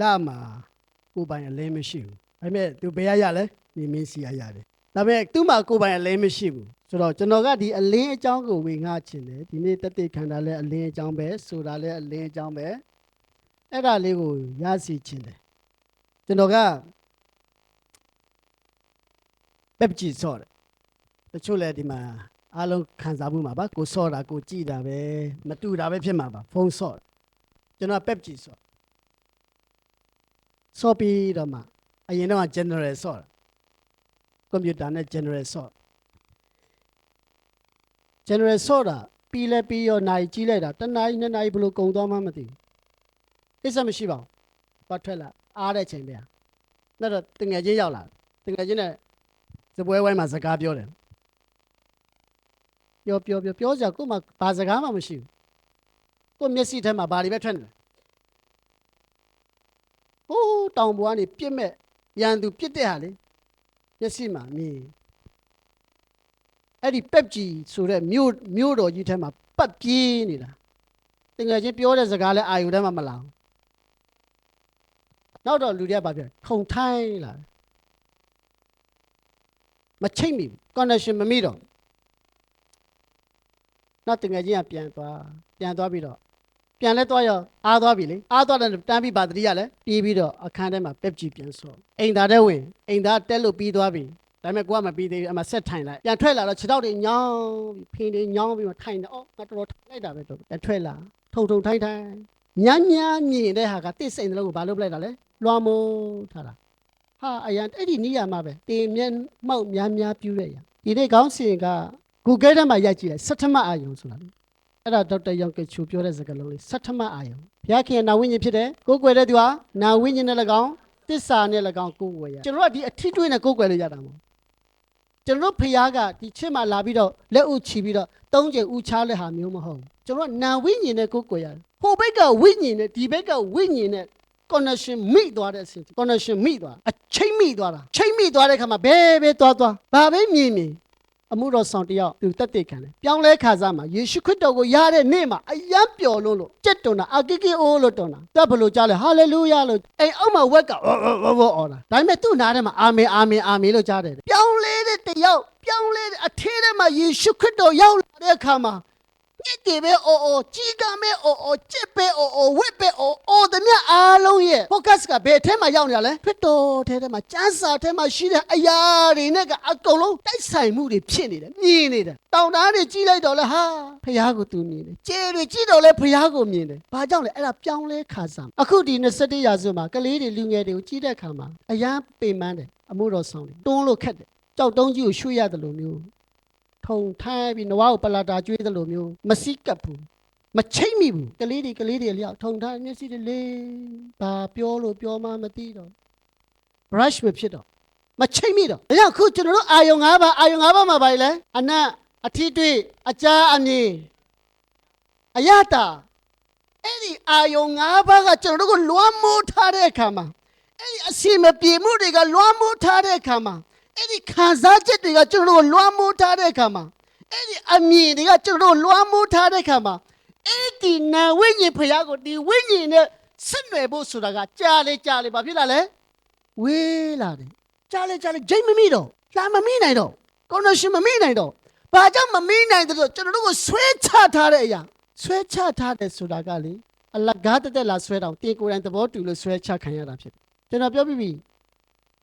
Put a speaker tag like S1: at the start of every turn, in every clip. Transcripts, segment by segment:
S1: လာမှာကိုယ်ပိုင်အလဲမရှိဘူးဒါပေမဲ့သူဘယ်ရရလဲနေမင်းစီရရတယ်ဒါပေမဲ့သူ့မှာကိုယ်ပိုင်အလဲမရှိဘူးဆိုတော့ကျွန်တော်ကဒီအလင်းအကြောင်းကိုဝေငှချင်တယ်ဒီနေ့တက်တဲ့ခန္ဓာလဲအလင်းအကြောင်းပဲဆိုတာလဲအလင်းအကြောင်းပဲအဲ့ဒါလေးကိုရစီချင်တယ်ကျွန်တော်ကပက်ပကြည့်ဆော့တယ်တချို့လဲဒီမှာအားလုံးခံစားမှုမှာပါကိုဆော့တာကိုကြည့်တာပဲမတူတာပဲဖြစ်မှာပါဖုန်းဆော့တယ်ကျွန်တော်ပက်ပကြည့်ဆော့ ဆော့ပြီးတော့မှအရင်တော့ general ဆော့တာကွန်ပျူတာနဲ့ general ဆော့ general ဆော့တာပြီးလဲပြီးရောနိုင်ကြီးလိုက်တာတစ်နိုင်နှစ်နိုင်ဘယ်လိုကုန်သွားမှမသိဘူးကိစ္စမရှိပါဘူးပတ်ထွက်လာအားတဲ့ချိန်တည်းနောက်တော့တငယ်ချင်းရောက်လာတငယ်ချင်းနဲ့စပွဲဝိုင်းမှာစကားပြောတယ်ပြောပြောပြောပြောကြကို့မှာဘာစကားမှမရှိဘူးကို့မျက်စိထဲမှာဘာတွေပဲထွက်နေလဲ ဟိုးတောင်ပေါ်ကနေပြစ်မဲ့ရန်သူပြစ်တဲ့ဟာလေမျက်စိမှာမြင်အဲ့ဒီပက်ကြီးဆိုတဲ့မြို့မြို့တော်ကြီးထဲမှာပတ်ပြေးနေတာတကယ်ချင်းပြောတဲ့စကားလဲအာယူထဲမှာမလာဘူးနောက်တော့လူတွေကဘာပြောခုံထိုင်းလာတယ်မချိတ်မိဘူး connection မမိတော့ဘူးနောက်တကယ်ချင်းကပြန်သွားပြန်သွားပြီးတော့ ပြန်လဲသွားရောအားသွားပြီလေအားသွားတယ်တန်းပြီးပါတတိရလဲပြေးပြီးတော့အခန်းထဲမှာပက်ကြီးပြန်ဆော့အိမ်သားတဲ့ဝင်အိမ်သားတက်လို့ပြီးသွားပြီဒါပေမဲ့ကိုကမပြီးသေးဘူးအမှဆက်ထိုင်လိုက်ပြန်ထွက်လာတော့ခြေထောက်တွေညောင်းပြီးဖင်းတွေညောင်းပြီးမှထိုင်တယ်အော်ငါတော်တော်ထိုင်လိုက်တာပဲတော့ပြန်ထွက်လာထုံထုံထိုင်ထိုင်ညံ့ညံ့မြင်တဲ့ဟာကတစ်စိန်တလုံးကိုဘာလုပ်ပလိုက်တာလဲလွှမ်းမိုးထားတာဟာအရန်အဲ့ဒီနေရာမှာပဲတင်မျက်မှောက်များများပြူတဲ့ရံဒီနေ့ခေါင်းစဉ်က Google ထဲမှာရိုက်ကြည့်လိုက်စထမအာယုံဆိုတာလေ အဲ့ဒါဒေါက်တာယောင်ကချူပြောတဲ့စကားလုံးလေးစတ္ထမအာယုံဘုရားခင်ရဲ့နာဝိညာဉ်ဖြစ်တယ်ကိုယ်ကွယ်တဲ့သူဟာနာဝိညာဉ်နဲ့၎င်းတစ္ဆာနဲ့၎င်းကိုယ်ကွယ်ရကျွန်တော်ကဒီအထီးတွေးနဲ့ကိုယ်ကွယ်လို့ရတာမဟုတ်ကျွန်တော်ဘုရားကဒီချစ်မှလာပြီးတော့လက်ဥချီပြီးတော့သုံးချိန်ဥချတဲ့ဟာမျိုးမဟုတ်ဘူးကျွန်တော်ကနာဝိညာဉ်နဲ့ကိုယ်ကွယ်ရတယ်ဟိုဘက်ကဝိညာဉ်နဲ့ဒီဘက်ကဝိညာဉ်နဲ့ connection မိသွားတဲ့အစဉ် connection မိသွားအချိန်မိသွားတာချိန်မိသွားတဲ့ခါမှာဘဲဘဲသွားသွားဘာပဲမြင်မြင် အမှုတော်ဆောင်တယောက်သူတက်တဲ့ခံတယ်ပြောင်းလဲခါစားမှာယေရှုခရစ်တော်ကိုရတဲ့နေ့မှာအယံပျော်လို့လို့ကြက်တုံတာအကိကိအိုးလို့တုံတာတက်ဘလို့ကြားလဲဟာလေလုယာလို့အိမ်အောက်မှာဝက်ကဝဝဝဝအော်တာဒါပေမဲ့သူ့နားထဲမှာအာမင်အာမင်အာမင်လို့ကြားတယ်ပြောင်းလဲတဲ့တယောက်ပြောင်းလဲတဲ့အထဲထဲမှာယေရှုခရစ်တော်ရောက်လာတဲ့အခါမှာ ညစ်တယ်ပဲအိုးအိုးကြီးကမဲအိုးအိုးကြက်ပဲအိုးအိုးဝက်ပဲအိုးအိုးတမျက်အားလုံးရဲ့ focus ကဘယ်ထဲမှာရောက်နေရလဲခရစ်တော်ထဲထဲမှာကျမ်းစာထဲမှာရှိတဲ့အရာတွေနဲ့ကအကုန်လုံးတိုက်ဆိုင်မှုတွေဖြစ်နေတယ်မြင်နေတယ်တောင်တန်းတွေကြီးလိုက်တော့လဲဟာဖះကိုသူမြင်တယ်ကျေတွေကြီးတော့လဲဖះကိုမြင်တယ်ဘာကြောင့်လဲအဲ့ဒါပြောင်းလဲခါစားအခုဒီ21ရာစုမှာကလေးတွေလူငယ်တွေကိုကြီးတဲ့အခါမှာအရန်ပင်ပန်းတယ်အမှုတော်ဆောင်တယ်တွန်းလို့ခက်တယ်ကြောက်တုံးကြီးကိုရွှေ့ရတယ်လို့မျိုး ထုံထိုင်းပြီးနွားကိုပလာတာကျွေးတယ်လို့မျိုးမစိကပ်ဘူးမချိတ်မိဘူးကလေးတွေကလေးတွေလျောက်ထုံထားမျက်စိတွေလေးဘာပြောလို့ပြောမှမသိတော့ brush မဖြစ်တော့မချိတ်မိတော့ဒါကြောင့်ခုကျွန်တော်တို့အာယုံ၅ပါးအာယုံ၅ပါးမှာပါလေအနတ်အထီးတွေးအကြာအမြင်အယတာအဲ့ဒီအာယုံ၅ပါးကကျွန်တော်တို့ကိုလွှမ်းမိုးထားတဲ့အခါမှာအဲ့ဒီအစီမပြေမှုတွေကလွှမ်းမိုးထားတဲ့အခါမှာ အဲ့ဒီခံစားချက်တွေကကျွန်တော်တို့ကိုလွှမ်းမိုးထားတဲ့အခါမှာအဲ့ဒီအမြင်တွေကကျွန်တော်တို့ကိုလွှမ်းမိုးထားတဲ့အခါမှာအဲ့ဒီနာဝိညာဉ်ဖရားကိုဒီဝိညာဉ်နဲ့ဆက်နွယ်ဖို့ဆိုတာကကြားလေကြားလေဘာဖြစ်လာလဲဝေးလာတယ်ကြားလေကြားလေဂျိတ်မမိတော့လာမမိနိုင်တော့ကော်နရှင်မမိနိုင်တော့ဘာကြောင့်မမိနိုင်တယ်ဆိုကျွန်တော်တို့ကိုဆွဲချထားတဲ့အရာဆွဲချထားတယ်ဆိုတာကလေအလကားတက်တက်လာဆွဲတော့တင်ကိုယ်တိုင်သဘောတူလို့ဆွဲချခံရတာဖြစ်တယ်ကျွန်တော်ပြောပြပြီ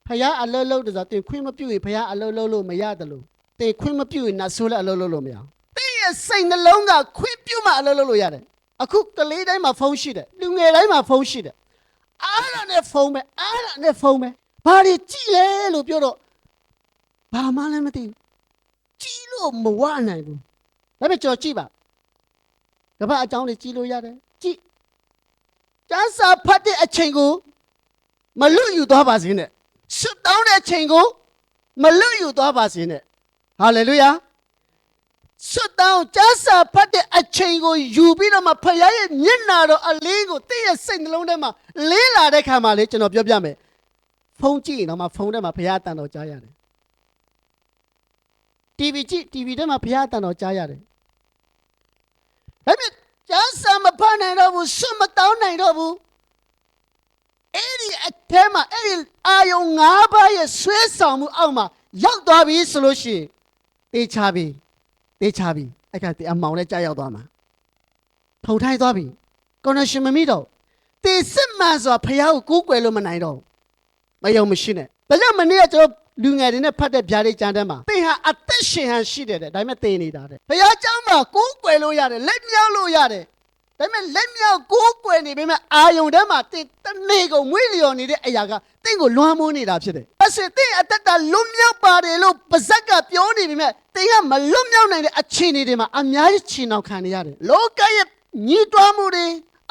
S1: ဖရားအလုံးလုံးတဆိုတင်ခွင့်မပြုရင်ဖရားအလုံးလုံးလို့မရတယ်လို့တင်ခွင့်မပြုရင်နတ်ဆိုးလည်းအလုံးလုံးလို့မရဘူးတင်းရဲ့စိတ်နှလုံးကခွင့်ပြုမှအလုပ်လုပ်လို့ရတယ်အခုကလေးတိုင်းမှာဖုန်းရှိတယ်လူငယ်တိုင်းမှာဖုန်းရှိတယ်အားရနဲ့ဖုန်းပဲအားရနဲ့ဖုန်းပဲဘာတွေကြည့်လဲလို့ပြောတော့ဘာမှလည်းမသိဘူးကြည့်လို့မဝနိုင်ဘူးဒါပေမဲ့ကြော်ကြည့်ပါကမ္ဘာအကြောင်းတွေကြည့်လို့ရတယ်ကြည့်ကျန်းစာဖတ်တဲ့အချိန်ကိုမလွတ်ယူသွားပါစေနဲ့ ဆွတ်တောင်းတဲ့အချိန်ကိုမလွတ်ယူသွားပါစေနဲ့ဟာလေလုယာဆွတ်တောင်းကျမ်းစာဖတ်တဲ့အချိန်ကိုယူပြီးတော့မှဖခင်ရဲ့မျက်နာတော်အလေးကိုတင့်ရဲ့စိတ်နှလုံးထဲမှာလေးလာတဲ့ခါမှာလေကျွန်တော်ပြောပြမယ်ဖုန်းကြည့်ရင်တော့မှဖုန်းထဲမှာဖခင်အတန်တော်ကြားရတယ် TV ကြည့် TV ထဲမှာဖခင်အတန်တော်ကြားရတယ်ဒါပေမဲ့ကျမ်းစာမဖတ်နိုင်တော့ဘူးဆွတ်မတောင်းနိုင်တော့ဘူး အဲ့ဒီအထဲမှာအဲ့ဒီအာယုံ၅ပါးရဲ့ဆွဲဆောင်မှုအောက်မှာရောက်သွားပြီဆိုလို့ရှိရင်တေချာပြီတေချာပြီအဲ့ကတည်းအမောင်နဲ့ကြာရောက်သွားမှာထုံထိုင်းသွားပြီ connection မမိတော့တေစစ်မှန်ဆိုတာဖះကိုကိုးကွယ်လို့မနိုင်တော့မယုံမရှိနဲ့ဒါကြောင့်မနေ့ကကျွန်တော်လူငယ်တွေနဲ့ဖတ်တဲ့ဗျာဒိတ်ကျမ်းတမ်းမှာသင်ဟာအသက်ရှင်ဟန်ရှိတယ်တဲ့ဒါပေမဲ့သင်နေတာတဲ့ဘုရားကျောင်းမှာကိုးကွယ်လို့ရတယ်လက်မြောက်လို့ရတယ် ဒါပေမဲ့လက်မြောက်ကိုးကွယ်နေပေမဲ့အာယုံထဲမှာတင်တနေ့ကုန်မွေးလျော်နေတဲ့အရာကတင့်ကိုလွှမ်းမိုးနေတာဖြစ်တယ်။အဲ့ဆိုတင်အတ္တလွတ်မြောက်ပါတယ်လို့ပါဇက်ကပြောနေပေမဲ့တင်ကမလွတ်မြောက်နိုင်တဲ့အခြေအနေတွေမှာအများကြီးချီနှောင်ခံနေရတယ်။လောကရဲ့ညှိတွားမှုတွေ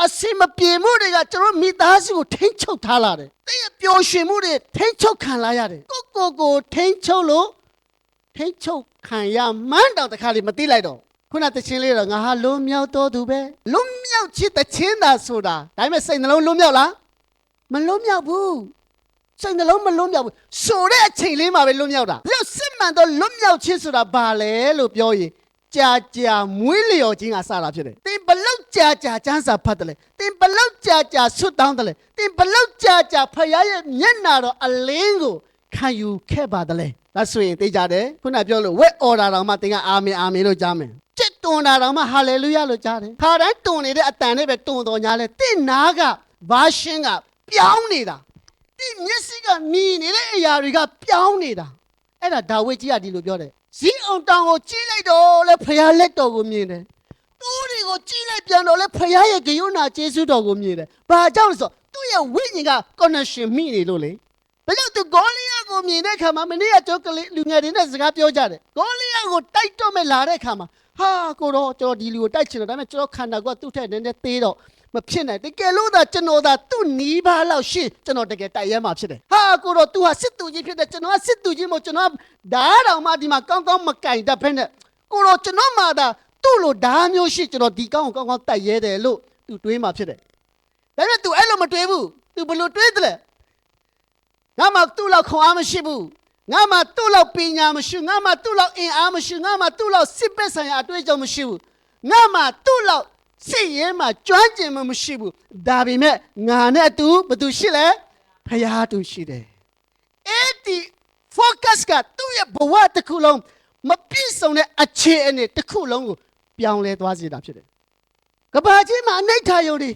S1: အစီမပြေမှုတွေကကျွန်တော်မိသားစုကိုထိမ့်ချုပ်ထားလာတယ်။တင်ရဲ့ပျော်ရွှင်မှုတွေထိမ့်ချုပ်ခံလာရတယ်။ကိုယ့်ကိုယ်ကိုထိမ့်ချုပ်လို့ထိတ်ချုပ်ခံရမှန်းတောင်တခါလေးမသိလိုက်တော့ ခုနတချင်းလေးတော့ငါဟာလွန်မြောက်တော်သူပဲလွန်မြောက်ချစ်တချင်းသာဆိုတာဒါပေမဲ့စိတ်နှလုံးလွန်မြောက်လားမလွန်မြောက်ဘူးစိတ်နှလုံးမလွန်မြောက်ဘူးဆိုတဲ့အချိန်လေးမှာပဲလွန်မြောက်တာဒါကြောင့်စစ်မှန်တော့လွန်မြောက်ခြင်းဆိုတာဘာလဲလို့ပြောရင်ကြာကြာမွေးလျော်ခြင်းကစတာဖြစ်တယ်သင်ဘလောက်ကြာကြာကျမ်းစာဖတ်တယ်လဲသင်ဘလောက်ကြာကြာဆွတ်တောင်းတယ်လဲသင်ဘလောက်ကြာကြာဖခင်ရဲ့မျက်နာတော်အလင်းကိုခံယူခဲ့ပါတယ်လေဒါဆိုရင်သိကြတယ်ခုနပြောလို့ဝက်အော်ဒါတော်မှသင်ကအာမင်အာမင်လို့ကြားမယ် ကျက်တွန်တာတော်မှဟာလေလုယလို့ကြားတယ်ခါတိုင်းတွန်နေတဲ့အတန်နဲ့ပဲတွန်တော်ညာလဲတင့်နာကဘာရှင်းကပြောင်းနေတာတင့်မျက်စိကမြည်နေတဲ့အရာတွေကပြောင်းနေတာအဲ့ဒါဒါဝိဒ်ကြီးကဒီလိုပြောတယ်ဇီးအောင်တောင်ကိုကြီးလိုက်တော့လဲဖရားလက်တော်ကိုမြင်တယ်တူးတွေကိုကြီးလိုက်ပြန်တော့လဲဖရားရဲ့ဂယုဏကျေးဇူးတော်ကိုမြင်တယ်ဘာကြောင့်လဲဆိုတော့သူ့ရဲ့ဝိညာဉ်က connection မိနေလို့လေ။ဒါကြောင့်သူဂေါလိယကိုမြင်တဲ့အခါမှာမနေ့ကကျုပ်ကလေးလူငယ်တွေနဲ့စကားပြောကြတယ်။ဂေါလိယကိုတိုက်တော့မဲ့လာတဲ့အခါမှာ ဟာကိုတော့ကျွန်တော်ဒီလူကိုတိုက်ချင်တယ်ဒါပေမဲ့ကျွန်တော်ခန္ဓာကသူ့ထက်နည်းနည်းသေးတော့မဖြစ်နိုင်တကယ်လို့သာကျွန်တော်သာသူ့နီးပါးလောက်ရှင်းကျွန်တော်တကယ်တိုက်ရဲမှာဖြစ်တယ်။ဟာကိုတော့ तू ဟာစစ်သူကြီးဖြစ်တယ်ကျွန်တော်ကစစ်သူကြီးမို့ကျွန်တော်ဓာတ်တော်မှဒီမှာကောင်းကောင်းမကင်တတ်ဖက်နဲ့ကိုတော့ကျွန်တော်မှသာသူ့လိုဓာတ်မျိုးရှိကျွန်တော်ဒီကောင်းကိုကောင်းကောင်းတိုက်ရဲတယ်လို့ तू တွေးမှာဖြစ်တယ်။ဒါပေမဲ့ तू အဲ့လိုမတွေးဘူး။ तू ဘယ်လိုတွေးတယ်လဲ။ ငါမှသူ့လောက်ခွန်အားမရှိဘူး ငါမှသူ့လောက်ပညာမရှိဘူးငါမှသူ့လောက်အင်အားမရှိဘူးငါမှသူ့လောက်စစ်ပက်ဆိုင်ရာအတွေ့အကြုံမရှိဘူးငါမှသူ့လောက်စစ်ရဲမှကျွမ်းကျင်မှုမရှိဘူးဒါပေမဲ့ငါနဲ့အတူဘာသူရှိလဲဖရာတူရှိတယ်အဲ့ဒီ focus ကသူ့ရဲ့ဘဝတစ်ခုလုံးမပြည့်စုံတဲ့အခြေအနေတစ်ခုလုံးကိုပြောင်းလဲသွားစေတာဖြစ်တယ်ကဘာကြီးမှာအနိဋ္ဌာယုံတွေ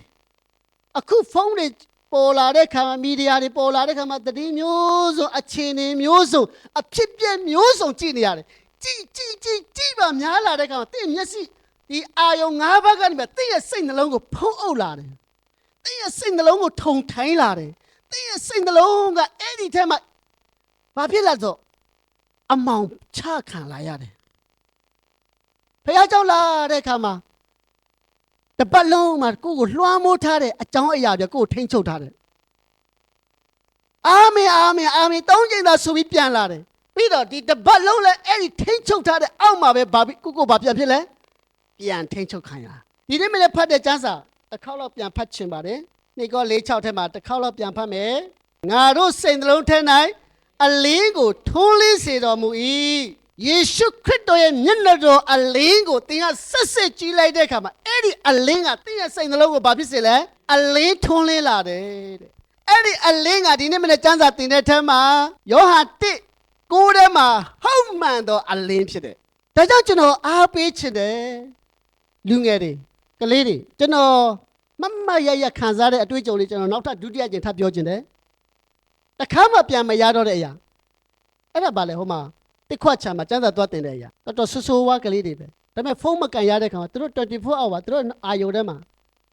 S1: အခုဖုန်းတွေ ပေါ်လာတဲ့ခါမှာမီဒီယာတွေပေါ်လာတဲ့ခါမှာသတင်းမျိုးစုံအခြေအနေမျိုးစုံအဖြစ်ပြက်မျိုးစုံကြည့်နေရတယ်ကြည့်ကြည့်ကြည့်ကြည့်ပါများလာတဲ့ခါမှာတင့်မျက်စိဒီအာယုံ၅ဘက်ကနေပဲတင့်ရဲ့စိတ်နှလုံးကိုဖုံးအုပ်လာတယ်တင့်ရဲ့စိတ်နှလုံးကိုထုံထိုင်းလာတယ်တင့်ရဲ့စိတ်နှလုံးကအဲ့ဒီထဲမှာဘာဖြစ်လာတော့အမောင်ချခံလာရတယ်ဖခင်ကြောက်လာတဲ့ခါမှာ တပတ်လုံးမှာကိုယ့်ကိုလွှမ်းမိုးထားတဲ့အကြောင်းအရာတွေကိုယ်ထိန်းချုပ်ထားတယ်အာမင်အာမင်အာမင်တောင်းကျင်သာဆိုပြီးပြန်လာတယ်ပြီးတော့ဒီတပတ်လုံးလည်းအဲ့ဒီထိန်းချုပ်ထားတဲ့အောက်မှာပဲဘာဖြစ်ကိုယ့်ကိုယ်ဘာပြန်ဖြစ်လဲပြန်ထိန်းချုပ်ခံရဒီနေ့မနေ့ဖတ်တဲ့ကျမ်းစာတစ်ခေါက်တော့ပြန်ဖတ်ချင်ပါတယ်နေကော၄6ထဲမှာတစ်ခေါက်တော့ပြန်ဖတ်မယ်ငါတို့စိတ်နှလုံးထဲ၌အလင်းကိုထွန်းလင်းစေတော်မူ၏ ယေရှုခရစ်တော်ရဲ့မျက်နှာတော်အလင်းကိုသင်ကဆက်ဆက်ကြည့်လိုက်တဲ့အခါမှာအဲ့ဒီအလင်းကသင်ရဲ့စိတ်နှလုံးကိုဘာဖြစ်စေလဲအလင်းထွန်းလင်းလာတယ်တဲ့အဲ့ဒီအလင်းကဒီနေ့မနေ့ကျမ်းစာသင်တဲ့ထဲမှာယောဟန်1ကိုးထဲမှာဟုတ်မှန်သောအလင်းဖြစ်တယ်ဒါကြောင့်ကျွန်တော်အားပေးချင်တယ်လူငယ်တွေကလေးတွေကျွန်တော်မမရရခံစားတဲ့အတွေ့အကြုံလေးကျွန်တော်နောက်ထပ်ဒုတိယကျင်ထပ်ပြောချင်တယ်တခါမှပြန်မရတော့တဲ့အရာအဲ့ဒါဘာလဲဟိုမှာ တစ်ခွက်ချာမှာစမ်းစာသွားတင်တဲ့အရာတော်တော်ဆူဆူဝါကလေးတွေပဲဒါပေမဲ့ဖုန်းမကန်ရတဲ့ခါမှာသူတို့24 hour သူတို့အာယုံထဲမှာ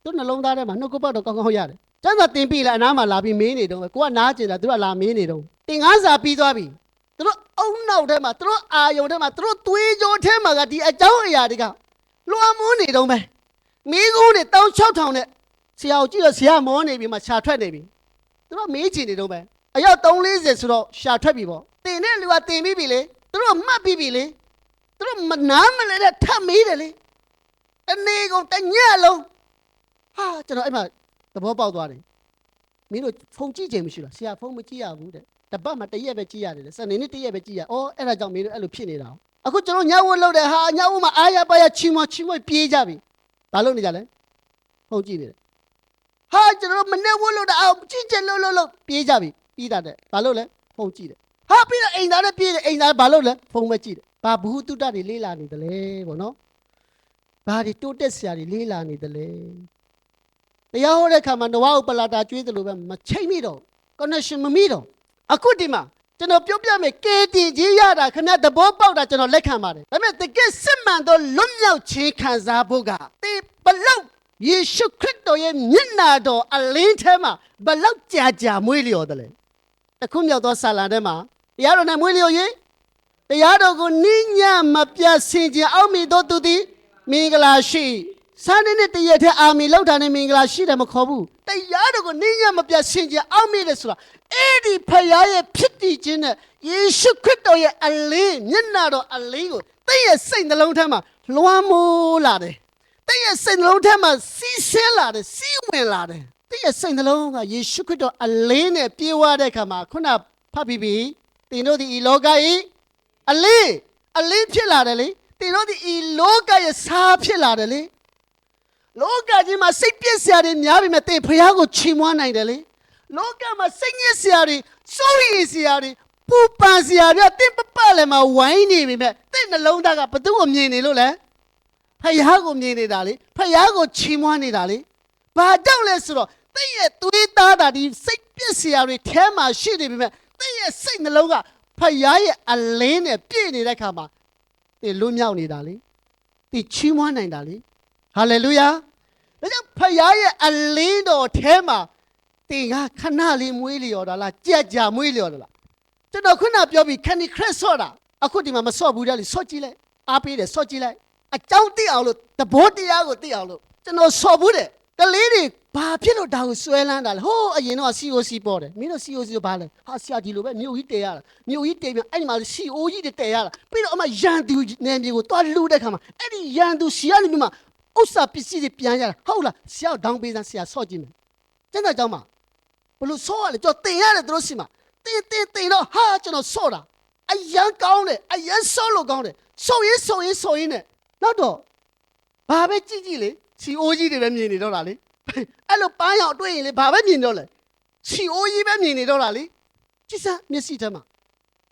S1: သူတို့နှလုံးသားထဲမှာနှုတ်ကပတ်တော့ကောင်းကောင်းရတယ်စမ်းစာတင်ပြီလားအနားမှာလာပြီးမေးနေတော့ပဲကိုကနားကျင်တာသူတို့ကလာမေးနေတော့တင်ငါးစာပြီးသွားပြီသူတို့အုံနောက်ထဲမှာသူတို့အာယုံထဲမှာသူတို့သွေးကြောထဲမှာကဒီအကြောင်းအရာတွေကလွှမ်းမိုးနေတော့ပဲမိကုန်းတွေတောင်း6000နဲ့ဆရာကိုကြည့်တော့ဆရာမောနေပြီမှရှာထွက်နေပြီသူတို့မေးချင်နေတော့ပဲအယောက်340ဆိုတော့ရှာထွက်ပြီပေါ့တင်တဲ့လူကတင်ပြီးပြီလေ သူတို့မှတ်ပြီးပြီလေသူတို့မနာမလဲတဲ့ထပ်မေးတယ်လေတနေ့ကုန်တစ်ညက်လုံးဟာကျွန်တော်အဲ့မှာသဘောပေါက်သွားတယ်မင်းတို့ဖုန်းကြည့်ခြင်းမရှိလားဆရာဖုန်းမကြည့်ရဘူးတဲ့တပတ်မှတစ်ရက်ပဲကြည့်ရတယ်လေစနေနေ့တစ်ရက်ပဲကြည့်ရအော်အဲ့ဒါကြောင့်မင်းတို့အဲ့လိုဖြစ်နေတာအခုကျွန်တော်ညဝတ်လုပ်တယ်ဟာညဝတ်မှာအားရပါရချီမွချီမွပြေးကြပြီဘာလုပ်နေကြလဲဖုန်းကြည့်နေတယ်ဟာဟာကျွန်တော်တို့မနဲ့ဝတ်လို့တော့အောင်ကြည့်ချက်လို့လို့လို့ပြေးကြပြီပြီးတာတဲ့ဘာလို့လဲဖုန်းကြည့်တယ် ဟာပြီးတော့အိမ်သားနဲ့ပြေးတယ်အိမ်သားဘာလို့လဲဖုန်းပဲကြည့်တယ်ဘာဘူးတုတ္တတွေလေးလာနေတယ်လေပေါ့နော်ဘာတွေတိုးတက်စရာတွေလေးလာနေတယ်လေတရားဟောတဲ့ခါမှာနဝဥပလာတာကျွေးတယ်လို့ပဲမချိန်မိတော့ connection မမိတော့အခုဒီမှာကျွန်တော်ပြောပြမယ်ကဲတင်ကြီးရတာခင်ဗျသဘောပေါက်တာကျွန်တော်လက်ခံပါတယ်ဒါပေမဲ့တကယ်စစ်မှန်သောလွတ်မြောက်ခြင်းခံစားဖို့ကတေဘလောက်ယေရှုခရစ်တော်ရဲ့မျက်နာတော်အလင်းထဲမှာဘလောက်ကြာကြာမွေးလျော်တယ်လေအခုမြောက်သောဆာလံထဲမှာ တရားတော်နဲ့မွေးလျော်ရင်တရားတော်ကိုနိညာမပြတ်ဆင်ခြင်အောင်မိသောသူသည်မင်္ဂလာရှိစနေနဲ့တရက်ထဲအာမီလောက်တာနဲ့မင်္ဂလာရှိတယ်မခေါ်ဘူးတရားတော်ကိုနိညာမပြတ်ဆင်ခြင်အောင်မိတယ်ဆိုတာအဲ့ဒီဖယားရဲ့ဖြစ်တည်ခြင်းနဲ့ယေရှုခရစ်တော်ရဲ့အလင်းမျက်နာတော်အလင်းကိုတည့်ရဲ့စိတ်နှလုံးထဲမှာလွှမ်းမိုးလာတယ်တည့်ရဲ့စိတ်နှလုံးထဲမှာစီးဆင်းလာတယ်စီးဝင်လာတယ်တည့်ရဲ့စိတ်နှလုံးကယေရှုခရစ်တော်အလင်းနဲ့ပြေဝတဲ့အခါမှာခုနဖတ်ပြီးပြီ တင်တို့ဒီဤလောကဤအလင်းအလင်းဖြစ်လာတယ်လေတင်တို့ဒီဤလောကရဲ့စားဖြစ်လာတယ်လေလောကကြီးမှာစိတ်ပြည့်စရာတွေများပြီမဲ့တင်ဖះကိုချီးမွမ်းနိုင်တယ်လေလောကမှာစိတ်ညစ်စရာတွေစိုးရိမ်စရာတွေပူပန်စရာတွေတင်ပပလည်းမှာဝိုင်းနေပြီမဲ့တင်နှလုံးသားကဘသူ့ကိုမြင်နေလို့လဲဖယားကိုမြင်နေတာလေဖယားကိုချီးမွမ်းနေတာလေဘာကြောင့်လဲဆိုတော့တင့်ရဲ့သွေးသားတာဒီစိတ်ပစ္စရာတွေထဲမှာရှိနေပြီမဲ့ တင့်ရဲ့စိတ်နှလုံးကဖယားရဲ့အလင်းနဲ့ပြည့်နေတဲ့ခါမှာတင်လွတ်မြောက်နေတာလေတင်ချီးမွမ်းနိုင်တာလေဟာလေလုယာဒါကြောင့်ဖယားရဲ့အလင်းတော်ထဲမှာတင်ကခဏလေးမွေးလျော်တာလားကြက်ကြမွေးလျော်တာလားကျွန်တော်ခုနပြောပြီးခဏခရက်ဆော့တာအခုဒီမှာမဆော့ဘူးတဲ့လေဆော့ကြည့်လိုက်အားပေးတယ်ဆော့ကြည့်လိုက်အကြောင်းသိအောင်လို့တဘောတရားကိုသိအောင်လို့ကျွန်တော်ဆော်ဘူးတယ်ကလေးတွေ ဘာဖြစ်လို့ဒါကိုဆွဲလန်းတာလဲဟိုးအရင်တော့ COC ပေါ်တယ်မင်းတို့ COC ကိုဘာလဲဟာဆရာဒီလိုပဲမြို့ကြီးတည်ရတာမြို့ကြီးတည်ပြန်အဲ့ဒီမှာ CO ကြီးတွေတည်ရတာပြီးတော့အမရန်သူနယ်မြေကိုတွားလှူတဲ့ခါမှာအဲ့ဒီရန်သူစီကနေပြီးမှဥစ္စာပစ္စည်းတွေပြန်ရတာဟုတ်လားဆရာဒေါင်းပေးစမ်းဆရာဆော့ကြည့်မယ်ကျန်တဲ့ကြောင်းမှာဘလို့ဆော့ရလဲကျွန်တော်တင်ရတယ်သူတို့စီမှာတင်တင်တင်တော့ဟာကျွန်တော်ဆော့တာအရန်ကောင်းတယ်အရန်ဆော့လို့ကောင်းတယ်ဆော့ရင်ဆော့ရင်ဆော့ရင်နဲ့နောက်တော့ဘာပဲကြည့်ကြည့်လေစီအိုးကြီးတွေပဲမြင်နေတော့တာလေ အဲ့လိုပန်းရောင်တွေ့ရင်လေဘာပဲမြင်တော့လဲစီအိုးကြီးပဲမြင်နေတော့တာလေကြည့်စမ်းမျက်စိထဲမှာ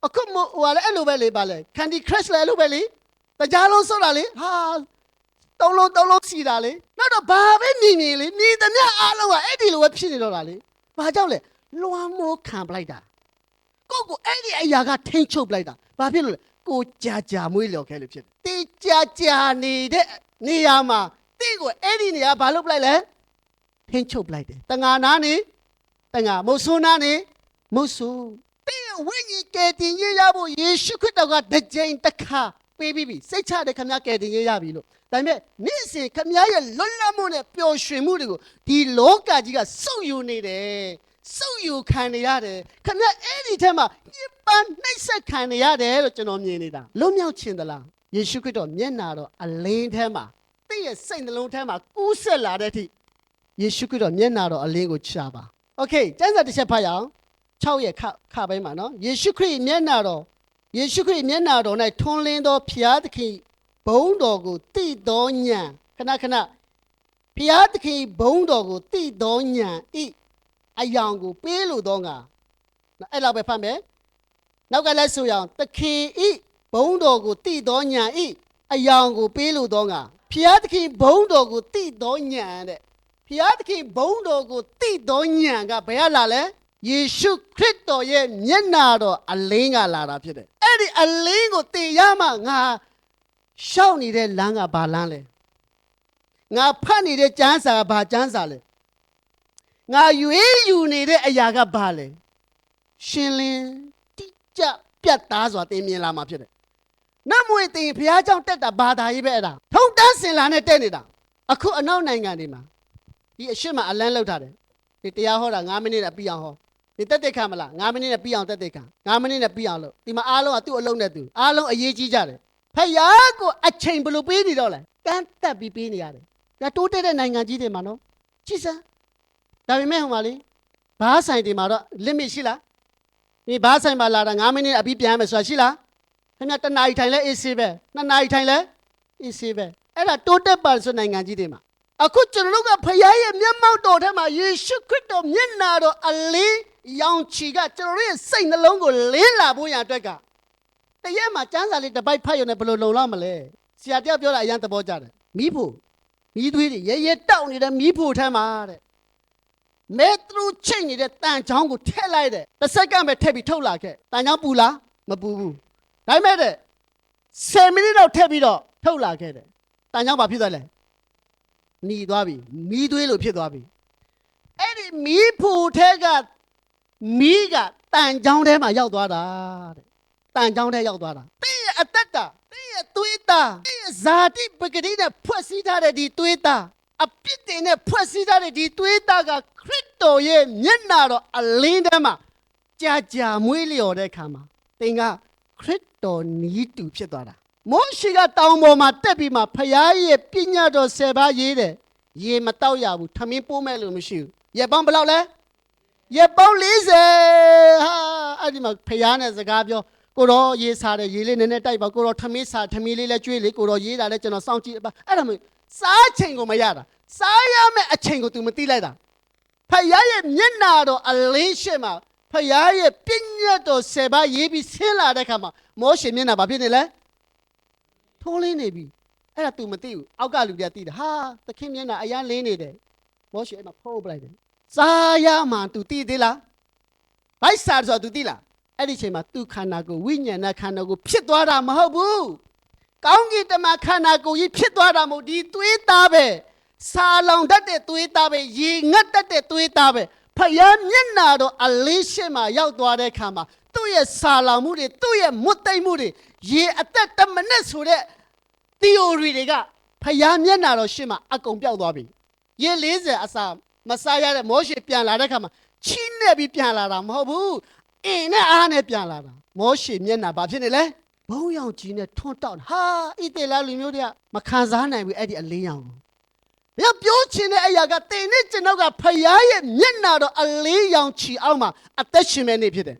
S1: အခုမဟိုကလည်းအဲ့လိုပဲလေပါလေ Candy Crush လည်းအဲ့လိုပဲလေတကြားလုံးစောတာလေဟာတုံးလုံးတုံးလုံးစီတာလေနောက်တော့ဘာပဲမြင်မြင်လေမြင်သမျှအားလုံးကအဲ့ဒီလိုပဲဖြစ်နေတော့တာလေဘာကြောင့်လဲလွှမ်းမိုးခံပလိုက်တာကိုယ့်ကိုအဲ့ဒီအရာကထိမ့်ချုပ်ပလိုက်တာဘာဖြစ်လို့လဲကိုကြာကြာမွေးလျော်ခဲ့လို့ဖြစ်တယ်တေးကြာကြာနေတဲ့နေရာမှာတေးကိုအဲ့ဒီနေရာဘာလုပ်ပလိုက်လဲ ထိမ့်ချုပ်ပလိုက်တယ်တငါနာနေတငါမုတ်ဆိုးနာနေမုတ်ဆိုးတေးရဲ့ဝိညာဉ်ကယ်တင်ရရဖို့ယေရှုခရစ်တော်ကတစ်ကြိမ်တစ်ခါပေးပြီးပြီစိတ်ချတဲ့ခမည်းကယ်တင်ရရပြီလို့ဒါပေမဲ့နေ့စဉ်ခမည်းရဲ့လွတ်လပ်မှုနဲ့ပျော်ရွှင်မှုတွေကိုဒီလောကကြီးကစုပ်ယူနေတယ်စုပ်ယူခံနေရတယ်ခင်ဗျအဲ့ဒီထဲမှာညစ်ပန်းနှိပ်စက်ခံနေရတယ်လို့ကျွန်တော်မြင်နေတာလွတ်မြောက်ခြင်းသလားယေရှုခရစ်တော်မျက်နာတော်အလင်းထဲမှာတင့်ရဲ့စိတ်နှလုံးထဲမှာကူးဆက်လာတဲ့အထိ ယေရှုခရစ်တော်မျက်နာတော်အလင်းကိုချပါ။ Okay ကျမ်းစာတစ်ချက်ဖတ်ရအောင်6ရဲ့ခခပိုင်းမှာနော်ယေရှုခရစ်မျက်နာတော်ယေရှုခရစ်မျက်နာတော်၌ထွန်းလင်းသောဖျားသခင်ဘုန်းတော်ကိုတည်သောညံခဏခဏဖျားသခင်ဘုန်းတော်ကိုတည်သောညံဤအယောင်ကိုပေးလိုသောငါအဲ့လောက်ပဲဖတ်မယ်နောက်ကလည်းဆိုရအောင်သခင်ဤဘုန်းတော်ကိုတည်သောညံဤအယောင်ကိုပေးလိုသောငါဖျားသခင်ဘုန်းတော်ကိုတည်သောညံတဲ့ ဖျားသခင်ဘုံတော်ကိုတိတော်ညာကဘယ်ကလာလဲယေရှုခရစ်တော်ရဲ့မျက်နာတော်အလင်းကလာတာဖြစ်တယ်အဲ့ဒီအလင်းကိုတင်ရမှငါရှောက်နေတဲ့လမ်းကဘာလမ်းလဲငါဖတ်နေတဲ့ကျမ်းစာကဘာကျမ်းစာလဲငါရွေးယူနေတဲ့အရာကဘာလဲရှင်လင်းတိကျပြတ်သားစွာသင်မြင်လာမှာဖြစ်တယ်။နတ်မွေတင်ဘုရားကြောင့်တက်တာဘာသာရေးပဲအဲ့ဒါထုံတန်းစင်လာနဲ့တက်နေတာအခုအနောက်နိုင်ငံတွေမှာ ဒီအရှိမအလန်းလောက်ထားတယ်ဒီတရားဟောတာ9မိနစ်နဲ့ပြီးအောင်ဟောဒီတက်တက်ခံမလား9မိနစ်နဲ့ပြီးအောင်တက်တက်ခံ9မိနစ်နဲ့ပြီးအောင်လို့ဒီမှာအားလုံးကသူ့အလုံးနဲ့သူအားလုံးအရေးကြီးကြတယ်ဖယားကိုအချိန်ဘယ်လိုပေးနေတော့လဲတန်းတက်ပြီးပေးနေရတယ်ဒါတိုးတက်တဲ့နိုင်ငံကြီးတွေမှာနော်ကြည်စမ်းဒါပေမဲ့ဟိုမှာလေဘားဆိုင်တွေမှာတော့ limit ရှိလားဒီဘားဆိုင်မှာလာတာ9မိနစ်အပြီးပြန်မယ်ဆိုတာရှိလားခင်ဗျာတစ်နာရီထိုင်လဲ AC ပဲနှစ်နာရီထိုင်လဲ AC ပဲအဲ့ဒါတိုးတက်ပါဆိုနိုင်ငံကြီးတွေမှာ အခုကျွန်တော်တို့ကဖခင်ရဲ့မျက်မှောက်တော်ထဲမှာယေရှုခရစ်တော်မျက်နာတော်အလင်းရောင်ချီကကျွန်တော်တို့ရဲ့စိတ်နှလုံးကိုလင်းလာဖို့ရန်အတွက်ကတရက်မှာစမ်းစာလေးတစ်ပိုက်ဖတ်ရုံနဲ့ဘယ်လိုလုံလောက်မလဲဆရာတယောက်ပြောတာအရင်သဘောကျတယ်မိဖို့မိသွေးတွေရဲရဲတောက်နေတဲ့မိဖို့ထဲမှာတဲ့မဲထရူချိန်နေတဲ့တန်ချောင်းကိုထည့်လိုက်တဲ့တစ်စက္ကန့်ပဲထည့်ပြီးထုတ်လာခဲ့တန်ချောင်းပူလားမပူဘူးဒါပေမဲ့တဲ့10မိနစ်တော့ထည့်ပြီးတော့ထုတ်လာခဲ့တယ်တန်ချောင်းဘာဖြစ်သွားလဲ หนีသွားပြီမီးသွေးလို့ဖြစ်သွားပြီအဲ့ဒီမီးဖူထဲကမီးကတန်ချောင်းထဲမှာရောက်သွားတာတဲ့တန်ချောင်းထဲရောက်သွားတာတင်းရဲ့အသက်တာတင်းရဲ့သွေးသားတင်းရဲ့ဇာတိပဂတိနဲ့ဖွဲ့စည်းထားတဲ့ဒီသွေးသားအပြစ်တင်နဲ့ဖွဲ့စည်းထားတဲ့ဒီသွေးသားကခရစ်တော်ရဲ့မျက်နာတော်အလင်းထဲမှာကြာကြာမွေးလျော်တဲ့ခါမှာတင်ကခရစ်တော်နီးတူဖြစ်သွားတာ မောရှိကတောင်ပေါ်မှာတက်ပြီးမှဖရားရဲ့ပညာတော်၁၀ပါးရေးတယ်ရေမတောက်ရဘူးထမင်းပိုးမဲ့လို့မရှိဘူးရက်ပေါင်းဘယ်လောက်လဲရက်ပေါင်း40ဟာအဲ့ဒီမှာဖရားနဲ့စကားပြောကိုတော့ရေးစားတယ်ရေလေးနည်းနည်းတိုက်ပါကိုတော့ထမင်းစားထမင်းလေးလည်းကျွေးလေကိုတော့ရေးတာလည်းကျွန်တော်စောင့်ကြည့်ပါအဲ့ဒါမျိုးစားချိန်ကိုမရတာစားရမယ့်အချိန်ကို तू မသိလိုက်တာဖရားရဲ့မျက်နာတော်အလင်းရှိမှာဖရားရဲ့ပညာတော်၁၀ပါးရေးပြီးဆင်းလာတဲ့ခါမှာမောရှိမျက်နာဘာဖြစ်နေလဲ ထိုးလင်းနေပြီအဲ့ဒါ तू မသိဘူးအောက်ကလူတွေကသိတယ်ဟာသခင်မျက်နှာအရန်လင်းနေတယ်မောရှေအဲ့မှာဖုံးပလိုက်တယ်စားရမှ तू သိသေးလားဘိုက်စားဆို तू သိလားအဲ့ဒီချိန်မှာ तू ခန္ဓာကိုယ်ဝိညာဏခန္ဓာကိုယ်ဖြစ်သွားတာမဟုတ်ဘူးကောင်းကင်တမန်ခန္ဓာကိုယ်ကြီးဖြစ်သွားတာမဟုတ်ဒီသွေးသားပဲစာလောင်တတ်တဲ့သွေးသားပဲရေငတ်တတ်တဲ့သွေးသားပဲဖယားမျက်နာတော့အလေးရှိမှရောက်သွားတဲ့ခါမှာ သူ့ရဲ့စာလောင်မှုတွေသူ့ရဲ့မွတ်သိမ့်မှုတွေရေအသက်တစ်မိနစ်ဆိုတဲ့ theory တွေကဖျားမျက်နာတော့ရှင်းမှာအကုန်ပြောက်သွားပြီရေ40အစာမစားရတဲ့မောရှေပြန်လာတဲ့ခါမှာချီးနဲ့ပြီးပြန်လာတာမဟုတ်ဘူးအင်းနဲ့အားနဲ့ပြန်လာတာမောရှေမျက်နာဘာဖြစ်နေလဲဘုံရောင်ကြီးနဲ့ထွန်းတောက်ဟာဣတေလလူမျိုးတွေကမခံစားနိုင်ဘူးအဲ့ဒီအလင်းရောင်ကိုဘယ်ပြောချင်တဲ့အရာကတင်နဲ့ကျွန်တော်ကဖျားရဲ့မျက်နာတော့အလင်းရောင်ချီအောင်မှာအသက်ရှင်မဲ့နေဖြစ်တယ်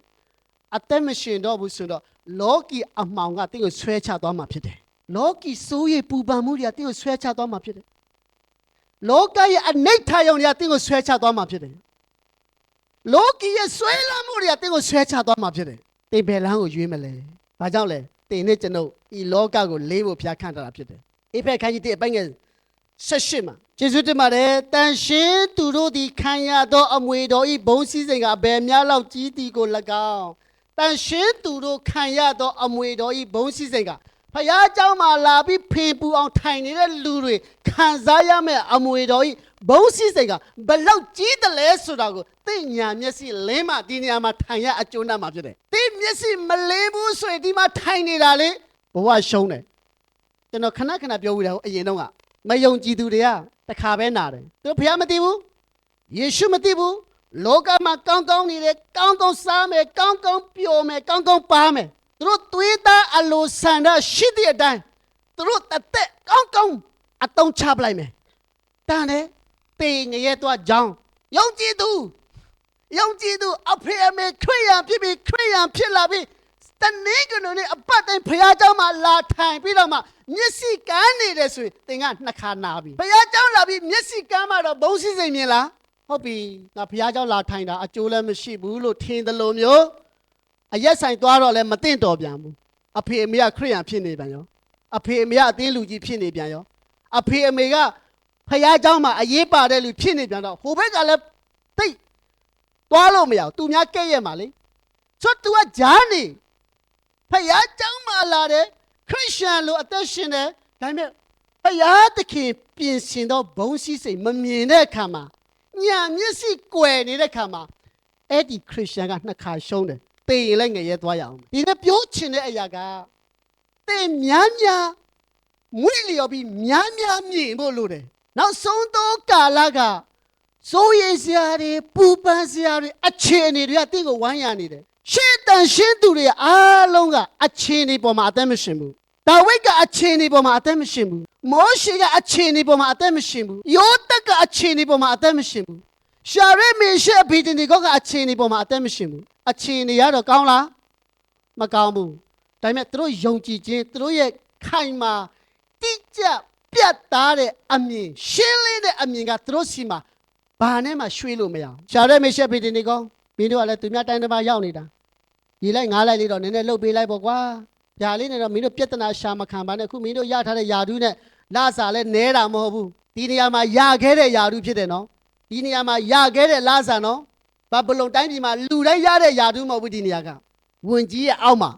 S1: အသက်မရှင်တော့ဘူးဆိုတော့လောကီအမှောင်ကတင့်ကိုဆွဲချသွားမှာဖြစ်တယ်လောကီစိုးရိမ်ပူပန်မှုတွေကတင့်ကိုဆွဲချသွားမှာဖြစ်တယ်။လောကရဲ့အနိဋ္ဌာယုံတွေကတင့်ကိုဆွဲချသွားမှာဖြစ်တယ်။လောကီရဲ့ဆွဲလမ်းမှုတွေကတင့်ကိုဆွဲချသွားမှာဖြစ်တယ်။တင်ဘယ်လမ်းကိုရွေးမလဲ။ဘာကြောင့်လဲ။တင်နဲ့ကျွန်ုပ်ဤလောကကိုလေးဖို့ဖျားခန့်ထားတာဖြစ်တယ်။အေဖက်ခန်းကြီးတဲ့အပိုင်းငယ်ဆက်ရှိမှာကျေးဇူးတင်ပါတယ်။တန်ရှင်းသူတို့သည်ခံရသောအမွေတော်ဤဘုံစည်းစိမ်ကအဘယ်များလောက်ကြီးသည်ကို၎င်း တန်ရှင်းသူတို့ခံရသောအမွေတော်ဤဘုံစည်းစိမ်က ဖယားเจ้าမှာလာပြီးဖေပူအောင်ထိုင်နေတဲ့လူတွေခံစားရမယ့်အမွေတော်ကြီးဘုံစည်းစိတ်ကဘလောက်ကြီးတယ်လဲဆိုတာကိုသိညာမျက်စိလင်းမှဒီနေရာမှာထိုင်ရအကျိုးနဲ့မှာဖြစ်တယ်။သိမျက်စိမလင်းဘူးဆိုရင်ဒီမှာထိုင်နေတာလေဘဝရှုံးတယ်။ကျွန်တော်ခဏခဏပြောပြတာဟိုအရင်တော့ကမယုံကြည်သူတွေကတခါပဲနာတယ်။သူတို့ဖယားမသိဘူး။ယေရှုမသိဘူး။ လောကမှာကောင်းကောင်းနေတယ်ကောင်းကောင်းစားမယ်ကောင်းကောင်းပျော်မယ်ကောင်းကောင်းပါမယ်။ သူတို့သွေးသားအလိုဆန္ဒရှိတဲ့အတိုင်းသူတို့တသက်ကောင်းကောင်းအတုံးချပလိုက်မယ်တန်တယ်ပေငရဲတော့ကြောင်းယုံကြည်သူယုံကြည်သူအဖေအမေခရိယံဖြစ်ပြီးခရိယံဖြစ်လာပြီးတနေ့ကနေ့အပတ်တိုင်းဖခင်เจ้าမှာလာထိုင်ပြီးတော့မှမျက်စိကန်းနေတယ်ဆိုရင်သင်ကနှစ်ခါနာပြီဖခင်เจ้าလာပြီးမျက်စိကန်းမှတော့ဘုံစည်းစိမ်မြင်လား ဟုတ်ပြီငါဖခင်เจ้าလာထိုင်တာအကျိုးလည်းမရှိဘူးလို့ထင်တယ်လို့မျိုး အရက်ဆိုင်သွားတော့လည်းမသိတော်ပြန်ဘူးအဖေအမေကခရိယံဖြစ်နေပြန်ရောအဖေအမေကအသေးလူကြီးဖြစ်နေပြန်ရောအဖေအမေကဖះเจ้าမှာအရေးပါတဲ့လူဖြစ်နေပြန်တော့ဟိုဘက်ကလည်းသိပ်သွားလို့မရဘူးသူများကဲ့ရဲ့မှာလေချွတ်သူကဂျားနေဖះเจ้าမှာလာတဲ့ခရစ်ယာန်လိုအသက်ရှင်တယ်ဒါပေမဲ့ဖះသခင်ပြင်ဆင်တော့ဘုံစည်းစိမ်မမြင်တဲ့အခါမှာ ညာမျက်စိကွယ်နေတဲ့အခါမှာအဲ့ဒီခရစ်ယာန်ကနှစ်ခါရှုံးတယ်တေရင်လည်းငရဲသွားရအောင်ဒီနေ့ပြောချင်တဲ့အရာကတေများများမွေ့လျော်ပြီးများများမြင်ဖို့လိုတယ်နောက်ဆုံးသောကာလကစိုးရိမ်စရာတွေပူပန်စရာတွေအခြေအနေတွေကတင့်ကိုဝိုင်းရနေတယ်ရှေ့တန်ရှင်းသူတွေအားလုံးကအခြေအနေပေါ်မှာအသက်မရှင်ဘူး ဒါဝိဒ်ကအခြေအနေပေါ်မှာအသက်မရှင်ဘူးမောရှေကအခြေအနေပေါ်မှာအသက်မရှင်ဘူးယောသက်ကအခြေအနေပေါ်မှာအသက်မရှင်ဘူးရှာရဲမေရှေဘီတင်ဒီကောကအခြေအနေပေါ်မှာအသက်မရှင်ဘူးအခြေအနေရတော့ကောင်းလားမကောင်းဘူးဒါပေမဲ့သူတို့ယုံကြည်ခြင်းသူတို့ရဲ့ခိုင်မာတိကျပြတ်သားတဲ့အမြင်ရှင်းလင်းတဲ့အမြင်ကသူတို့စီမှာဘာနဲ့မှရွှေ့လို့မရအောင်ရှာရဲမေရှက်ဖေတင်နေကောမင်းတို့ကလည်းသူများတိုင်းတစ်ပါးရောက်နေတာဒီလိုက်ငားလိုက်လေးတော့နည်းနည်းလှုပ်ပေးလိုက်ပေါ့ကွာ ဗျာလေးနဲ့တော့မင်းတို့ပြဿနာရှာမခံပါနဲ့အခုမင်းတို့ရထားတဲ့ယာဒူးနဲ့လာစာလဲနဲတာမဟုတ်ဘူးဒီနေရာမှာရခဲ့တဲ့ယာဒူးဖြစ်တယ်နော်ဒီနေရာမှာရခဲ့တဲ့လာစာနော်ဘဘလုံတိုင်းပြည်မှာလူတိုင်းရတဲ့ယာဒူးမဟုတ်ဘူးဒီနေရာကဝင်ကြီးရဲ့အောက်မှာ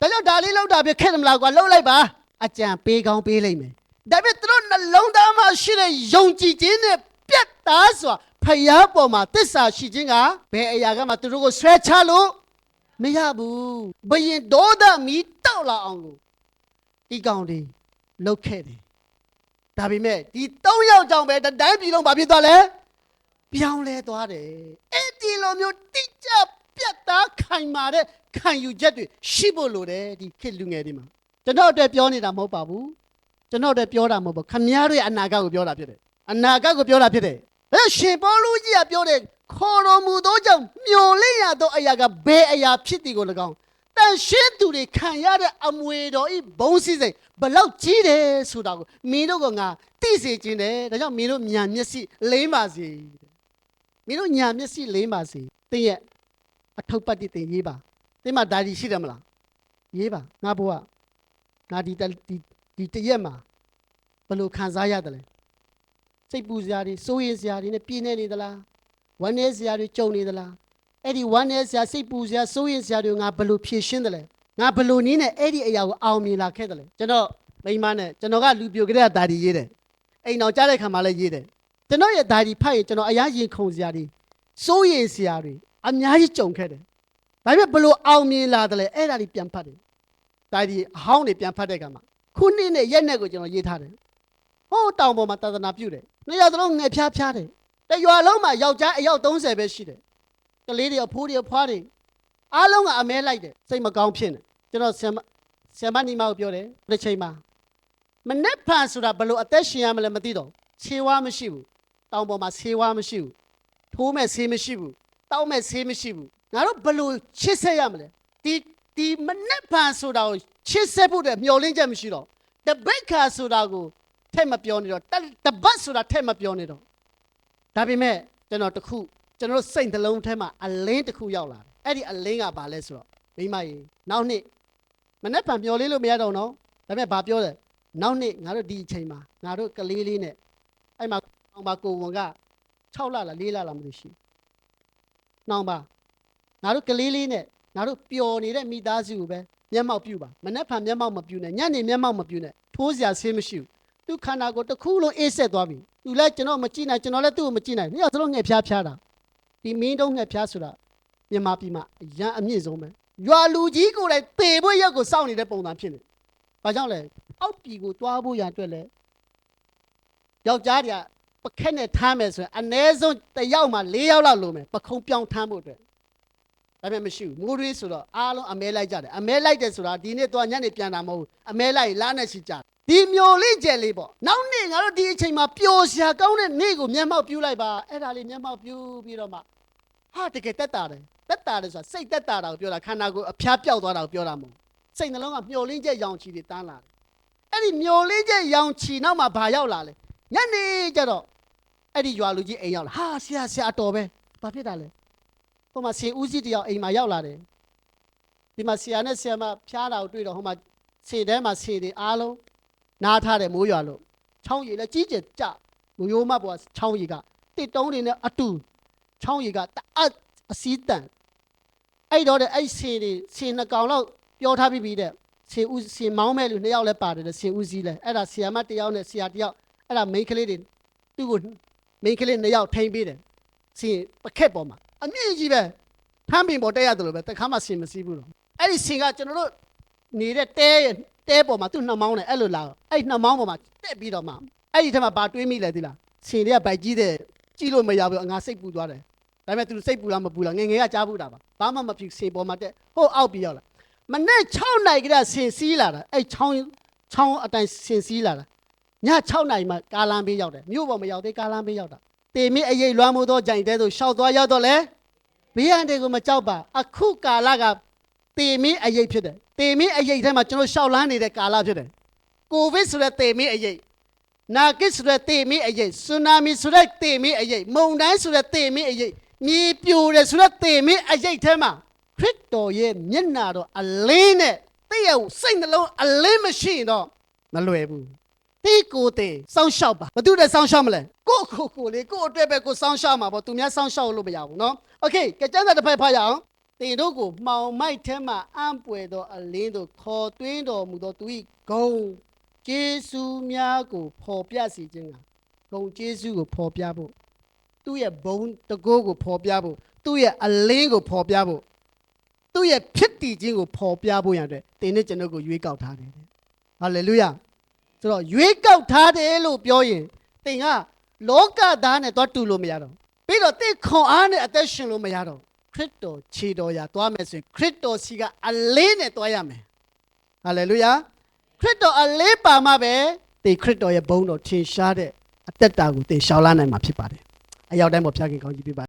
S1: ဒါကြောင့်ဒါလေးလောက်တာပြခဲ့တယ်မလားကွာလှုပ်လိုက်ပါအကြံပေးကောင်းပေးလိုက်မယ်ဒါပေမဲ့သူတို့နှလုံးသားမှာရှိတဲ့ယုံကြည်ခြင်းနဲ့ပြတ်သားစွာဖယားပေါ်မှာတစ္ဆာရှိခြင်းကဘယ်အရာကမှသူတို့ကိုဆွဲချလို့ မရဘူးဘယင်ဒေါသမီတောက်လာအောင်လို့ဒီကောင်တွေလှုပ်ခဲ့တယ်ဒါပေမဲ့ဒီ၃ယောက်ကြောင့်ပဲတတိုင်းပြည်လုံးဘာဖြစ်သွားလဲပြောင်းလဲသွားတယ်အဲ့ဒီလိုမျိုးတိကျပြတ်သားခိုင်မာတဲ့ခံယူချက်တွေရှိဖို့လိုတယ်ဒီခေတ်လူငယ်တွေမှာကျွန်တော်အတွက်ပြောနေတာမဟုတ်ပါဘူးကျွန်တော်အတွက်ပြောတာမဟုတ်ဘူးခမည်းတော်ရဲ့အနာဂတ်ကိုပြောတာဖြစ်တယ်အနာဂတ်ကိုပြောတာဖြစ်တယ် အဲရှင်ပေါလုကြီးကပြောတယ်ခေါ်တော်မူသောကြောင့်မျော်လင့်ရသောအရာကဘယ်အရာဖြစ်သည်ကို၎င်းတန်ရှင်းသူတွေခံရတဲ့အမွေတော်ဤဘုံစည်းစိမ်ဘလောက်ကြီးတယ်ဆိုတာကိုမင်းတို့ကငါသိစေခြင်းတယ်ဒါကြောင့်မင်းတို့ညာမျက်စိလိမ့်ပါစေမင်းတို့ညာမျက်စိလိမ့်ပါစေတင်းရဲ့အထုပ်ပတ်တိတင်ရေးပါတင်းမှာဒါဒီရှိတယ်မလားရေးပါငါဘုရားငါဒီတဒီဒီတရက်မှာဘယ်လိုခံစားရတယ်လဲ စိတ်ပူစရာတွေစိုးရိမ်စရာတွေနဲ့ပြည့်နေနေသလားဝမ်းနည်းစရာတွေကြုံနေသလားအဲ့ဒီဝမ်းနည်းစရာစိတ်ပူစရာစိုးရိမ်စရာတွေငါဘယ်လိုဖြေရှင်းတယ်လဲငါဘယ်လိုနည်းနဲ့အဲ့ဒီအရာကိုအောင်မြင်လာခဲ့တယ်လဲကျွန်တော်မိန်းမနဲ့ကျွန်တော်ကလူပြိုကလေးကဒါဒီရေးတယ်အိမ်တော်ကြားတဲ့ခါမှာလည်းရေးတယ်ကျွန်တော်ရဲ့ဒါဒီဖတ်ရင်ကျွန်တော်အရာရင်ခုန်စရာတွေစိုးရိမ်စရာတွေအများကြီးကြုံခဲ့တယ်ဒါပေမဲ့ဘယ်လိုအောင်မြင်လာတယ်လဲအဲ့ဒါတွေပြန်ဖတ်တယ်ဒါဒီအဟောင်းတွေပြန်ဖတ်တဲ့ခါမှာခုနှစ်နဲ့ရက်နဲ့ကိုကျွန်တော်ရေးထားတယ် ဟိုးတောင်ပေါ်မှာသာသနာပြုတယ်နှစ်ယောက်သလုံးငယ်ဖြားဖြားတယ်တရွာလုံးမှာယောက်ျားအယောက်30ပဲရှိတယ်ကလေးတွေအဖိုးတွေအဖွားတွေအားလုံးကအမဲလိုက်တယ်စိတ်မကောင်းဖြစ်နေကျွန်တော်ဆမ်မဆမ်မနီမကိုပြောတယ်တစ်ချိန်မှာမနေ့ဖန်ဆိုတာဘယ်လိုအသက်ရှင်ရမလဲမသိတော့ခြေဝါမရှိဘူးတောင်ပေါ်မှာခြေဝါမရှိဘူးထိုးမဲ့ဆေးမရှိဘူးတောက်မဲ့ဆေးမရှိဘူးငါတို့ဘယ်လိုချစ်ဆက်ရမလဲဒီဒီမနေ့ဖန်ဆိုတာကိုချစ်ဆက်ဖို့တဲ့မျောလင်းချက်မရှိတော့တပိတ်ခါဆိုတာကို ထက်မပြောနေတော့တတပတ်ဆိုတာထက်မပြောနေတော့ဒါပေမဲ့ကျွန်တော်တခုကျွန်တော်စိတ်နှလုံးထဲမှာအလင်းတစ်ခုရောက်လာတယ်အဲ့ဒီအလင်းကဘာလဲဆိုတော့မိမကြီးနောက်နှစ်မနေ့ဖန်ပြောလေးလို့မရတော့နော်ဒါပေမဲ့ဘာပြောလဲနောက်နှစ်ငါတို့ဒီအချိန်မှာငါတို့ကလေးလေးနဲ့အဲ့မှာအောင်ပါကိုဝန်က6လလား4လလားမသိရှိနှောင်းပါငါတို့ကလေးလေးနဲ့ငါတို့ပျော်နေတဲ့မိသားစုကိုပဲမျက်မှောက်ပြုပါမနေ့ဖန်မျက်မှောက်မပြုနဲ့ညနေမျက်မှောက်မပြုနဲ့ထိုးစရာဆေးမရှိဘူး သူခန္ဓာကိုယ်တစ်ခုလုံးအေးဆက်သွားပြီသူလည်းကျွန်တော်မကြည့်နိုင်ကျွန်တော်လည်းသူ့ကိုမကြည့်နိုင်မြောက်သလုံးငှက်ဖျားဖျားတာဒီမင်းတုံးငှက်ဖျားဆိုတာမြန်မာပြည်မှာအရန်အမြင့်ဆုံးပဲရွာလူကြီးကိုယ်တိုင်ပေဖို့ရက်ကိုစောင့်နေတဲ့ပုံစံဖြစ်နေဘာကြောင့်လဲအောက်ပြည်ကိုတွားဖို့ရအတွက်လဲယောက်ျားတွေကပခက်နဲ့ထမ်းမယ်ဆိုရင်အ ਨੇ ဆုံးတစ်ယောက်မှ၄ယောက်လောက်လိုမယ်ပခုံးပြောင်းထမ်းဖို့အတွက်ဒါပေမဲ့မရှိဘူးမိုးရင်းဆိုတော့အားလုံးအမဲလိုက်ကြတယ်အမဲလိုက်တယ်ဆိုတာဒီနေ့တော့ညနေပြန်တာမဟုတ်ဘူးအမဲလိုက်လားနဲ့ရှိကြတယ် ဒီမျိုးလေးကျယ်လေးပေါ့နောက်နေ့ငါတို့ဒီအချိန်မှာပျော်စရာကောင်းတဲ့နေ့ကိုမျက်မှောက်ပြုလိုက်ပါအဲ့ဒါလေးမျက်မှောက်ပြုပြီးတော့မှဟာတကယ်တက်တာတယ်တက်တာတယ်ဆိုတာစိတ်တက်တာတာကိုပြောတာခန္ဓာကိုယ်အဖျားပြောက်သွားတာကိုပြောတာမဟုတ်စိတ်နှလုံးကမျောလင်းချက်ရောင်ချီတွေတန်းလာတယ်အဲ့ဒီမျောလင်းချက်ရောင်ချီနောက်မှာဘာရောက်လာလဲညနေကျတော့အဲ့ဒီရွာလူကြီးအိမ်ရောက်လာဟာဆရာဆရာအတော်ပဲဘာဖြစ်တာလဲဟိုမှာဆင်ဦးစီးတယောက်အိမ်မှာရောက်လာတယ်ဒီမှာဆရာနဲ့ဆရာမဖျားတာကိုတွေ့တော့ဟိုမှာဆင်ထဲမှာဆင်တွေအားလုံး နားထားတယ်မိုးရွာလို့ချောင်းရည်လည်းကြီးကျယ်ကြမယိုးမပေါ်ချောင်းရည်ကတစ်တုံးတွေနဲ့အတူချောင်းရည်ကတအပ်အစည်းတန်အဲ့တော့တဲ့အဲ့ဆင်တွေဆင်နှစ်ကောင်လောက်ပြောထားပြီးပြီတဲ့ဆင်ဦးဆင်မောင်းမဲ့လူနှစ်ယောက်လည်းပါတယ်တဲ့ဆင်ဦးစီးလဲအဲ့ဒါဆရာမတစ်ယောက်နဲ့ဆရာတစ်ယောက်အဲ့ဒါမိန်းကလေးတွေသူ့ကိုမိန်းကလေးနှစ်ယောက်ထိန်းပေးတယ်ဆင်ပခက်ပေါ်မှာအမြင့်ကြီးပဲဖမ်းပင်ပေါ်တက်ရတယ်လို့ပဲတခါမှဆင်မစည်းဘူးတော့အဲ့ဒီဆင်ကကျွန်တော်တို့နေတဲ့တဲရဲ့ တဲပေါ်မှာသူ့နှမောင်းနဲ့အဲ့လိုလာအဲ့နှမောင်းပေါ်မှာတက်ပြီးတော့မှအဲ့ဒီထက်မှာဘာတွေးမိလဲသိလားဆင်တွေကဗိုက်ကြီးတဲ့ကြည့်လို့မရဘူးငါစိတ်ပူသွားတယ်ဒါပေမဲ့သူစိတ်ပူလားမပူလားငယ်ငယ်ကကြားဘူးတာပါဘာမှမဖြစ်ဆင်ပေါ်မှာတက်ဟိုအောက်ပြီးရောက်လာမနေ့6နိုင်ကလေးဆင်စည်းလာတာအဲ့ချောင်းချောင်းအတိုင်းဆင်စည်းလာတာည6နိုင်မှကာလမ်းပေးရောက်တယ်မြို့ပေါ်မရောက်သေးကာလမ်းပေးရောက်တာတေမင်းအရေးလွှမ်းမိုးသောကြိုင်တဲသို့ရှောက်သွားရောက်တော့လေဘေးရန်တွေကိုမကြောက်ပါအခုကာလက တေမင်းအရေးဖြစ်တယ်တေမင်းအရေးထဲမှာကျွန်တော်ရှောက်လန်းနေတဲ့ကာလဖြစ်တယ်ကိုဗစ်ဆိုတဲ့တေမင်းအရေး နာဂစ်ဆိုတဲ့တေမင်းအရေးဆူနာမီဆိုတဲ့တေမင်းအရေးမုန်တိုင်းဆိုတဲ့တေမင်းအရေးမြေပြိုတယ်ဆိုတဲ့တေမင်းအရေးထဲမှာခရစ်တော်ရဲ့မျက်နာတော်အလင်းနဲ့တည့်ရဲ့စိတ်နှလုံးအလင်းမရှိရင်တော့မလွယ်ဘူးတေကိုတေစောင်းရှောက်ပါဘာလို့လဲစောင်းရှောက်မလဲကိုယ့်ကိုယ်ကိုယ်လေကိုယ့်အတွက်ပဲကိုယ်စောင်းရှောက်မှာပေါ့သူများစောင်းရှောက်လို့မရဘူးเนาะโอเคကြကြတဲ့တစ်ဖက်ဖတ်ရအောင် တင်တို့ကိုမှောင်မိုက်ထဲမှအံ့ပွေသောအလင်းတို့ခေါ်သွင်းတော်မူသောသူ၏ဂုံကျေးဇူးများကိုဖော်ပြစေခြင်းကဂုံကျေးဇူးကိုဖော်ပြဖို့သူ့ရဲ့ဘုံတကိုးကိုဖော်ပြဖို့သူ့ရဲ့အလင်းကိုဖော်ပြဖို့သူ့ရဲ့ဖြစ်တည်ခြင်းကိုဖော်ပြဖို့ရတဲ့တင်နဲ့ကျွန်တော်ကိုရွေးကောက်ထားတယ်ဟာလေလုယာဆိုတော့ရွေးကောက်ထားတယ်လို့ပြောရင်တင်ကလောကသားနဲ့တော့တူလို့မရတော့ပြီးတော့တင်ခွန်အားနဲ့အသက်ရှင်လို့မရတော့ ခရစ်တော်ခြေတော်ရာသွားမယ်ဆိုရင်ခရစ်တော်စီကအလေးနဲ့သွားရမယ်ဟာလေလုယာခရစ်တော်အလေးပါမှပဲဒီခရစ်တော်ရဲ့ဘုန်းတော်ထင်ရှားတဲ့အသက်တာကိုသင်ရှောင်လာနိုင်မှာဖြစ်ပါတယ်အရောက်တိုင်းပေါ်ဖျားခင်ကောင်းကြီးပြပါ